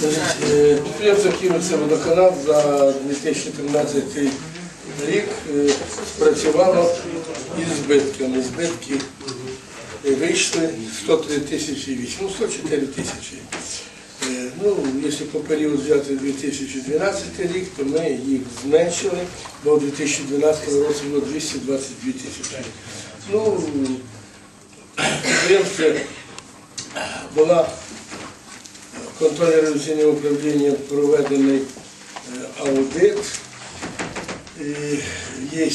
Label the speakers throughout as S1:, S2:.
S1: Підприємство Київський водоканал за 2013 рік е, працювало із збитками. Збитки вийшли 103 тисячі 8, ну 104 тисячі. Е, Ну, якщо по період взяти 2012 рік, то ми їх зменшили, бо у 2012 році було 222 тисячі. Ну, підприємство була контрольно-ревізійне управління проведений е, аудит. І Є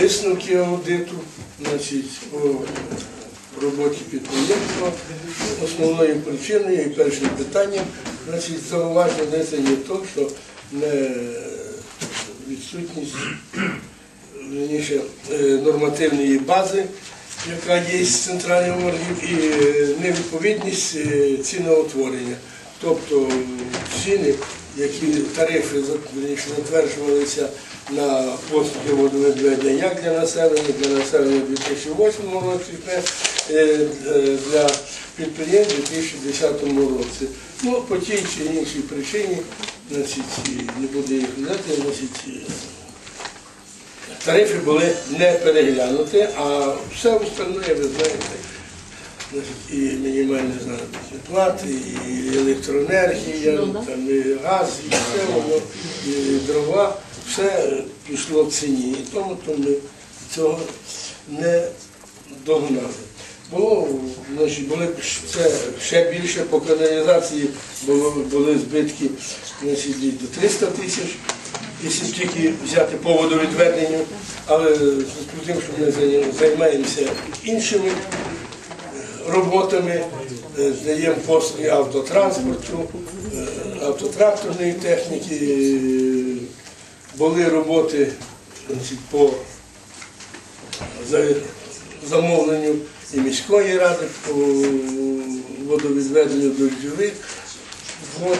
S1: висновки аудиту значить, по роботі підприємства. Основною причиною і першим питанням значить, зауваження внесення то, що не відсутність верніше, е, нормативної бази, яка є з центральних органів, і е, невідповідність е, ціноутворення. Тобто ціни, які тарифи затверджувалися на послуги водовідведення як для населення, для населення у 2008 році, е, е, для підприємств у 2010 році. Ну, по тій чи іншій причині, значить, не буду їх значить, е, тарифи були не переглянуті, а все остальне, ви знаєте, і мінімальні заробітні плати, і електроенергія, там, і газ, і все воно, і дрова, все пішло в ціні. І тому то ми цього не догнали. Було, значить, були це ще більше по каналізації було, були збитки значить, до 300 тисяч, якщо тільки взяти по водовідведенню, але з тим, що ми займаємося іншими роботами, е, здаємо послуги автотранспорту, е, автотракторної техніки, е, були роботи значить, по замовленню і міської ради по водовідведенню дощових вод,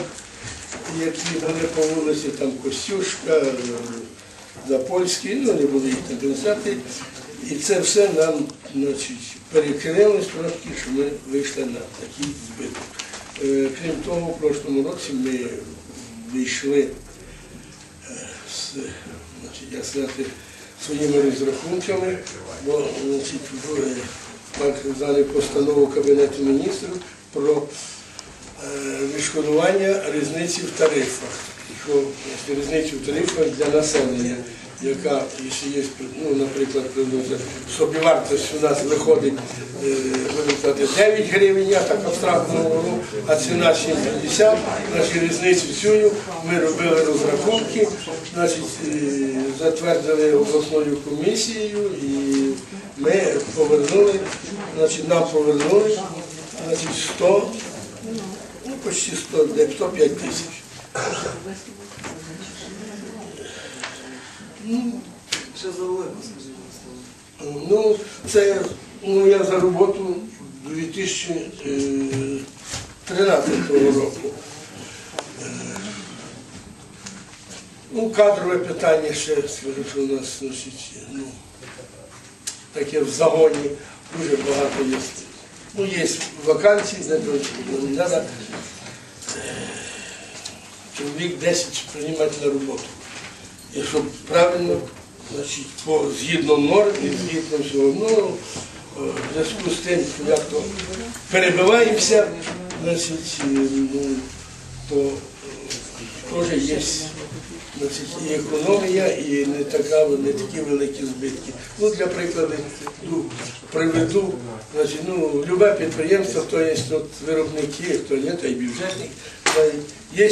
S1: які були по вулиці, там Костюшка, Запольський, ну не буду їх там писати. І це все нам значить, перекрилось трошки, що ми вийшли на такий збиток. Е, Крім того, в прошлому році ми вийшли е, з, значить, як сказати, своїми розрахунками, бо значить, е, так звану постанову Кабінету міністрів про відшкодування різниці в тарифах. Різницю в тарифах для населення, яка, якщо є, ну, наприклад, приблизно, собівартість у нас виходить е, 9 гривень, я так абстрактно говорю, а ціна 7,50, значить різницю цю ми робили розрахунки, значить, е, затвердили обласною комісією і ми повернули, значить, нам повернули значить, 100 Ну, почти 100, 105 тисяч.
S2: Ще за Олега, скажіть.
S1: Ну, це ну, я за роботу 2013 року. Е, Ну, кадрове питання ще, скажу, що у нас значить, ну, таке в загоні дуже багато є. Ну, є вакансії, не треба чоловік 10 приймати на роботу. Якщо правильно, значить, по, згідно норм і згідно всього, ну, е, в зв'язку з тим, що як то перебиваємося, значить, е, ну, то е, теж є значить, і економія, і не, така, не такі великі збитки. Ну, для прикладу, ну, приведу, значить, ну, любе підприємство, то є от, виробники, хто є, та й бюджетник, є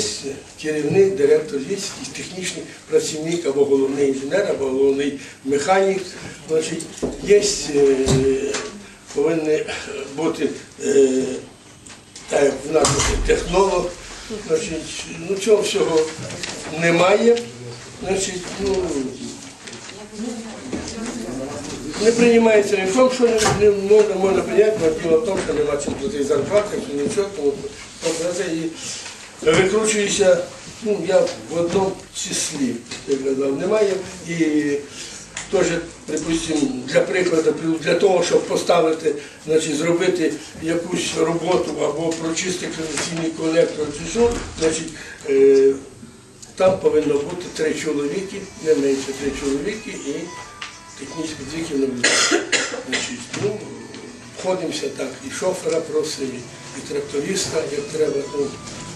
S1: керівник, директор, є технічний працівник або головний інженер, або головний механік. Значить, є, е, повинні бути е, так, в нас технолог, значить, ну цього всього немає. Значить, ну, не приймається тому, що не, можна, можна прийняти, бо діло в тому, що нема чим зарплати, нічого, тому це і викручується, ну, я в одному числі, як казав, немає. І теж, припустимо, для прикладу, для того, щоб поставити, значить, зробити якусь роботу або прочистити каналізаційний колектор чи що, значить, е, там повинно бути три чоловіки, не менше три чоловіки і технічних дві наблюдання. Значить, ну, входимося так, і шофера просимо, і тракториста, як треба. Ну,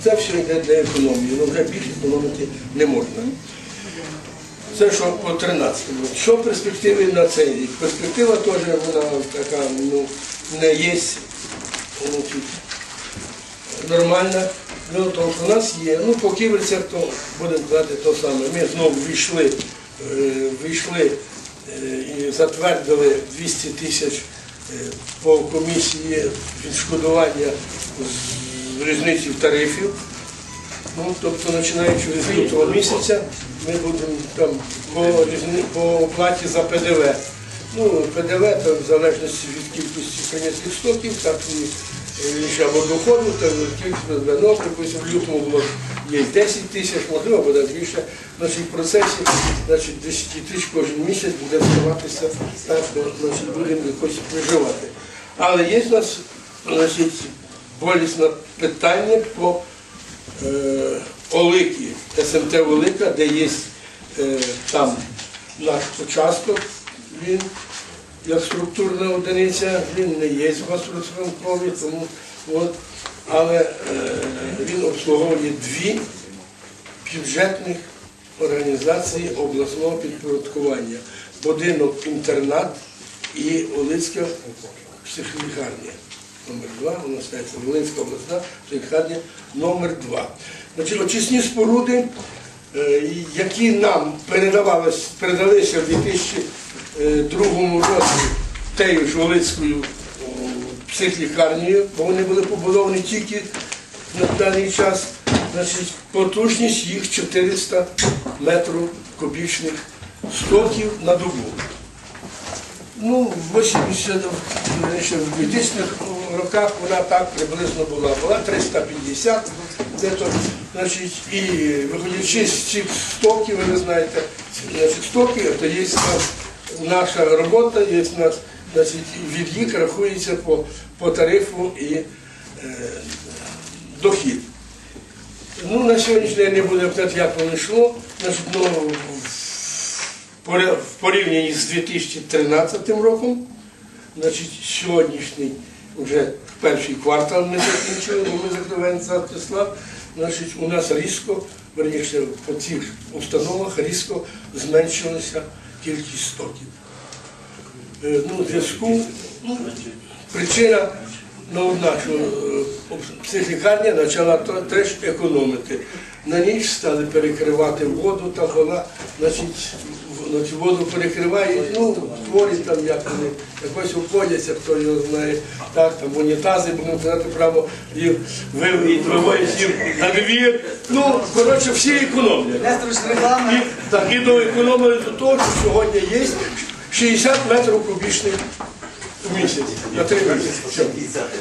S1: це все йде для економії, ну вже більше економити не можна. Це що по 13 року. Що перспективи на цей рік? Перспектива теж вона така, ну, не є нормальна. Ну, тому що у нас є, ну по ківерцях, то будемо казати те саме. Ми знову війшли, е, війшли е, і затвердили 200 тисяч е, по комісії відшкодування з різниці в тарифів. Ну, тобто, починаючи з лютого місяця, ми будемо там по, по оплаті за ПДВ. Ну, ПДВ то в залежності від кількості прийнятих стоків, так і ще або доходу, так кількість ПДВ. Припустимо, в лютому було є 10 тисяч, можливо, буде більше. Значить, в процесі значить, 10 тисяч кожен місяць буде ставатися так, значить, будемо якось виживати. Але є в нас значить, болісне питання по е, Олики, СМТ Велика, де є е, там наш участок, він як структурна одиниця, він не є газорозрахунковий, тому от, але е, він обслуговує дві бюджетних організації обласного підпорядкування. Будинок інтернат і Олицька психлікарня. Номер 2, вона стається Волинська обласна психлікарня номер 2. Значить, очисні споруди, е, які нам передалися в 2002 році тею ж Волинською психлікарнею, бо вони були побудовані тільки на даний час. Значить, потужність їх 400 метрів кубічних стоків на добу. Ну, в 80 ще в 2000-х роках вона так приблизно була. Була 350, де то, значить, і виходячи з цих стоків, ви знаєте, значить, стоки, то є наша робота, є в нас, значить, від їх рахується по, по тарифу і е, дохід. Ну, на сьогоднішній день не буде як воно йшло. Значить, ну, в порівнянні з 2013 роком, значить, сьогоднішній вже перший квартал ми закінчили, ми закриваємо за числа, значить, у нас різко, верніше, по цих установах різко зменшилася кількість стоків. Е, Ну, зв'язку, ну, причина ну, одна, що е, психлікарня почала теж економити. На ніч стали перекривати воду, там вона, значить, в- значить, воду перекривають, ну, хворі там як вони якось обходяться, хто його знає, так, там унітази, будемо казати право, їх виводять, їм на двір. Ну, коротше, всі економлять. І, так, і до економії до того, що сьогодні є 60 метрів кубічних в місяць на три місяці.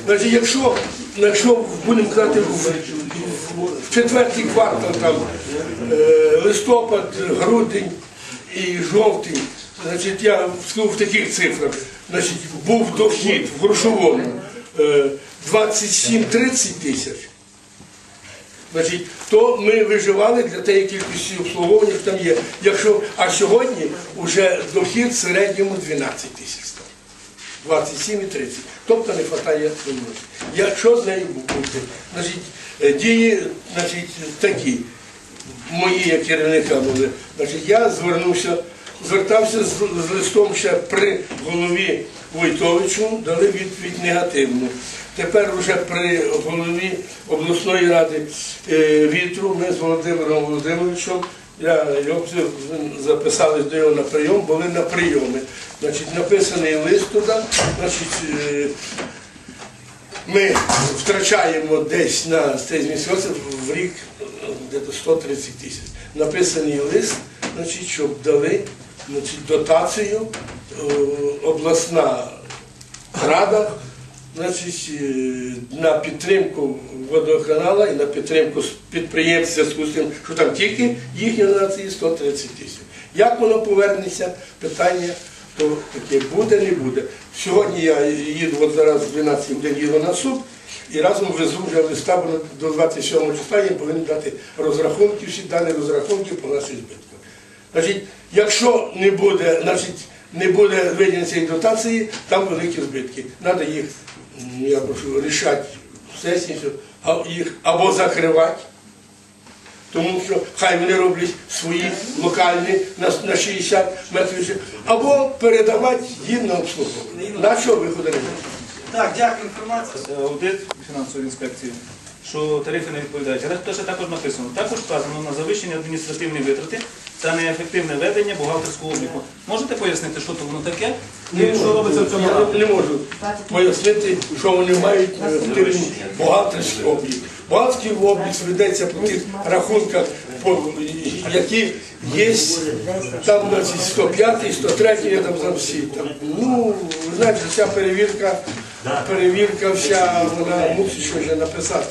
S1: Значить, якщо, якщо будемо казати в, в- в четвертий квартал, там, е, листопад, грудень і жовтень, значить, я скажу в таких цифрах, значить, був дохід в грошовому е, 27-30 тисяч. Значить, то ми виживали для тієї кількості обслуговування, там є. Якщо, а сьогодні вже дохід в середньому 12 тисяч став. 27 і 30. Тобто не вистачає грошей. Якщо з нею бути, значить, е, дії значить, такі, мої як керівника були. Значить, я звернувся, звертався з, з листом ще при голові Войтовичу, дали відповідь негативну. Тепер вже при голові обласної ради е, вітру ми з Володимиром Володимировичем, я його записали до його на прийом, були на прийомі. Значить, написаний лист туди, значить, е, ми втрачаємо десь на цей місяць в рік десь 130 тисяч. Написаний лист, значить, щоб дали значить, дотацію е, обласна рада значить, е, на підтримку водоканала і на підтримку підприємств з тим, що там тільки їхні донації 130 тисяч. Як воно повернеться, питання, то таке буде, не буде. Сьогодні я їду, от зараз в 12 годин їду на суд, і разом вже листа бо до 27 числа, я повинен дати розрахунки, всі дані розрахунки по нашій збитку. Значить, якщо не буде, значить, не буде виділення цієї дотації, там великі збитки. Треба їх, я прошу, рішати сесії, їх або закривати, тому що хай вони роблять свої локальні на, на 60 метрів, або передавати їм на обслуговування. На що виходу немає?
S2: Так, дякую інформацію.
S3: аудит фінансової інспекції, що тарифи не відповідають. Але теж також написано. Також вказано на завищені адміністративні витрати та неефективне ведення бухгалтерського обліку. Можете пояснити, що то воно таке? І що робиться в цьому
S1: Я не можу пояснити, що вони мають бухгалтерський облік. Бухгалтерський облік ведеться по тих рахунках, які є там у нас і 105, 103, я там знав всі. Там. Ну, ви знаєте, вся перевірка, перевірка вся, вона мусить щось вже написати.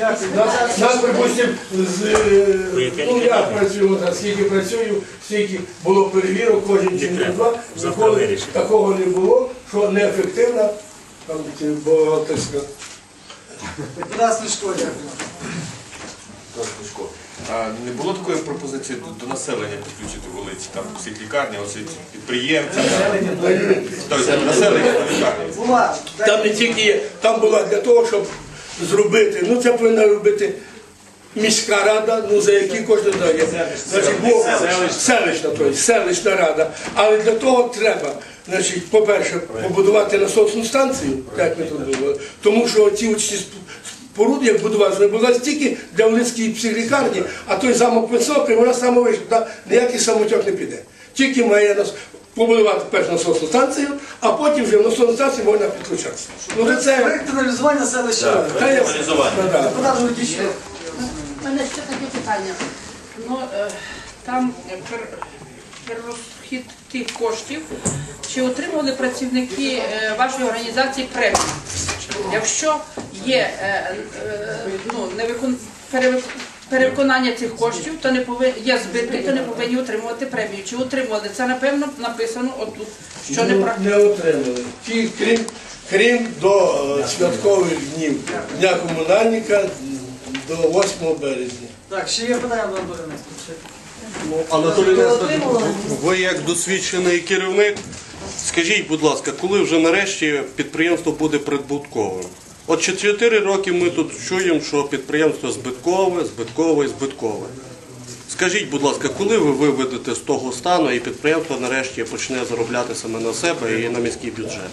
S1: Нас, нас припустимо, з, е, ну я працюю, так, скільки працюю, скільки було перевірок, кожен день два, ніколи такого не було, що неефективна там, ці бухгалтерська.
S2: Депутат Слишко, дякую.
S4: Кличко. А не було такої пропозиції до, до населення підключити вулиці, там всіх лікарні, оці підприємці, тобто населення до лікарні.
S1: Там не тільки є, там була для того, щоб зробити, ну це повинна робити міська рада, ну за які кошти дає. Значить, бо, селищна, тобто, селищна рада. Але для того треба, значить, по-перше, побудувати насосну станцію, як ми тут було, тому що ці очні споруди, як будувалися, не була стільки для Волинської психлікарні, а той замок високий, вона саме вийшла, та ніякий самотек не піде. Тільки має нас побудувати першу насосну станцію, а потім вже в насосну станцію можна підключатися. Ну, це
S2: Ректоралізування селища ради.
S1: та я- Ну, да.
S2: Депутат
S5: У мене ще таке питання. Ну, е, там е, пер- перерозхід тих коштів, чи отримували працівники е, вашої організації премію? Якщо є е, е, ну, невикон... перевик- перевиконання цих коштів, то не повинні є збитки, то не повинні отримувати премію. Чи отримували? Це напевно написано отут, що не
S1: Ну,
S5: про
S1: не отримали. Ті, крім, крім до е, святкових днів Дня комунальника до 8 березня.
S2: Так, ще є питання до Анатолія Нестеровича.
S6: Анатолій Нестерович, ви як досвідчений керівник, скажіть, будь ласка, коли вже нарешті підприємство буде прибутковим? От 4 роки ми тут чуємо, що підприємство збиткове, збиткове і збиткове. Скажіть, будь ласка, коли ви виведете з того стану і підприємство нарешті почне заробляти саме на себе і на міський бюджет?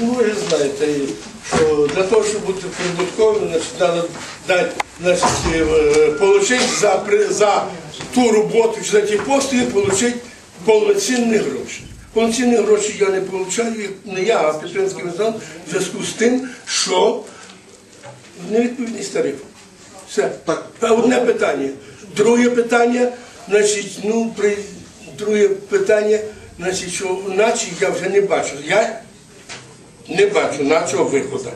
S1: Ну, ви знаєте, що для того, щоб бути прибутковим, значить, треба дати, значить, е, получити за, за ту роботу чи за ті послуги, отримати повноцінні гроші. Повноцінні гроші я не отримую, не я, а підприємський виконавець, в зв'язку з тим, що невідповідність тарифу. Все. Одне питання. Друге питання, значить, ну, при, друге питання, значить, що наче я вже не бачу. Я не бачу нашого виходу.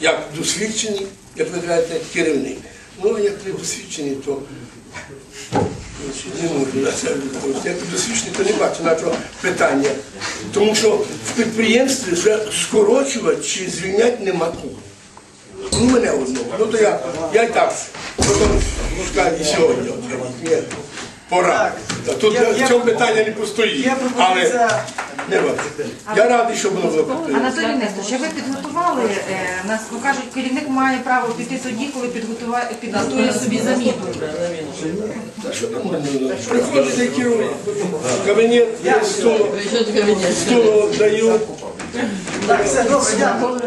S1: Як досвідчений, як ви кажете, керівник. Ну, як не досвідчений, то не можу Я це відповісти. Як досвідчений, то не бачу нашого питання. Тому що в підприємстві вже скорочувати чи звільняти нема кого. Ну, мене одного. Ну, то я, я й так, потім пускай і сьогодні. Ні, пора. Тут в цьому питання не постоїть. Але. Не важко. Я радий, що було підтримано.
S7: Анатолій Несторович, ви підготували, е, нас ну, кажуть, керівник має право піти тоді, коли підготує собі заміну.
S1: Та що там ну, Приходите. Кабінет, я стул, стуло даю.
S2: Так, все, добре, дякую.